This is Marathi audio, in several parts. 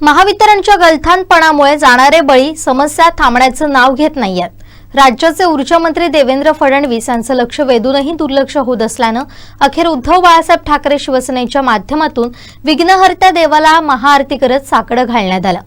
महावितरणच्या गलथानपणामुळे जाणारे बळी समस्या थांबण्याचं नाव घेत नाहीयेत राज्याचे ऊर्जा मंत्री देवेंद्र फडणवीस यांचं लक्ष वेधूनही दुर्लक्ष होत असल्यानं अखेर उद्धव बाळासाहेब ठाकरे शिवसेनेच्या माध्यमातून विघ्नहर्त्या देवाला महाआरती करत साकडं घालण्यात आलं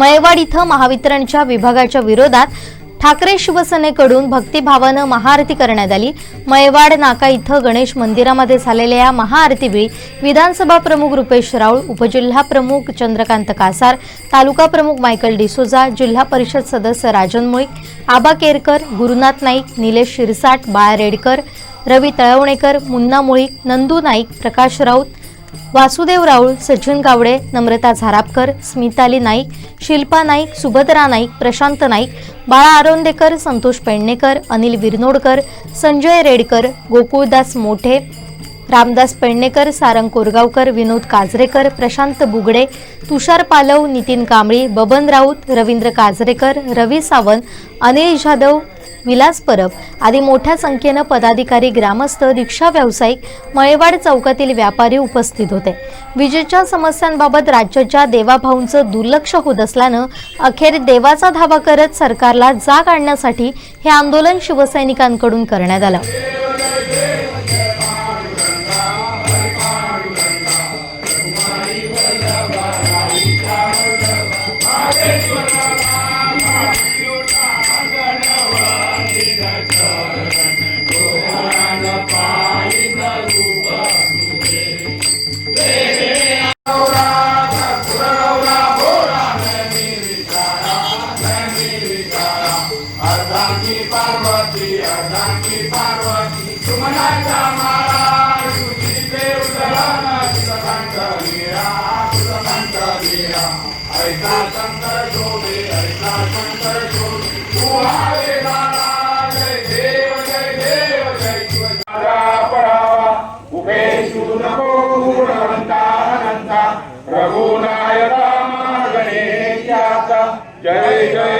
मयवाड इथं महावितरणच्या विभागाच्या विरोधात ठाकरे शिवसेनेकडून भक्तिभावानं महाआरती करण्यात आली. मयवाड नाका इथं गणेश मंदिरामध्ये झालेल्या या महाआरतीवेळी विधानसभा प्रमुख रुपेश राऊळ उपजिल्हा प्रमुख चंद्रकांत कासार तालुका प्रमुख मायकल डिसोजा जिल्हा परिषद सदस्य राजन मुळीक आबा केरकर गुरुनाथ नाईक निलेश शिरसाट बाळा रेडकर रवी तळवणेकर मुन्ना मुळीक नंदू नाईक प्रकाश राऊत वासुदेव राऊळ सचिन गावडे नम्रता झारापकर स्मिताली नाईक शिल्पा नाईक सुभद्रा नाईक प्रशांत नाईक बाळा आरोंदेकर संतोष पेडणेकर अनिल विरनोडकर संजय रेडकर गोकुळदास मोठे रामदास पेडणेकर सारंग कोरगावकर विनोद काजरेकर प्रशांत बुगडे तुषार पालव नितीन कांबळी बबन राऊत रवींद्र काजरेकर रवी सावंत अनिल जाधव विलास परब आदी मोठ्या संख्येनं पदाधिकारी ग्रामस्थ रिक्षा व्यावसायिक मळेवाड चौकातील व्यापारी उपस्थित होते. विजेच्या समस्यांबाबत राज्याच्या देवाभाऊंचं दुर्लक्ष होत असल्यानं अखेर देवाचा धावा करत सरकारला जाग आणण्यासाठी हे आंदोलन शिवसैनिकांकडून करण्यात आलं. अर्धांगी पार्वती अर्धांगी पार्वती सुमनाच्या माळा तुझी देव जळाना सुखंत लीळा सुखंत लीळा ऐका शंकर शोभे ऐका शंकर शोभे. जय देव जय देव जय पडावा उभे शिव नको गुणवंता अनंता. गणेशाचा जय जय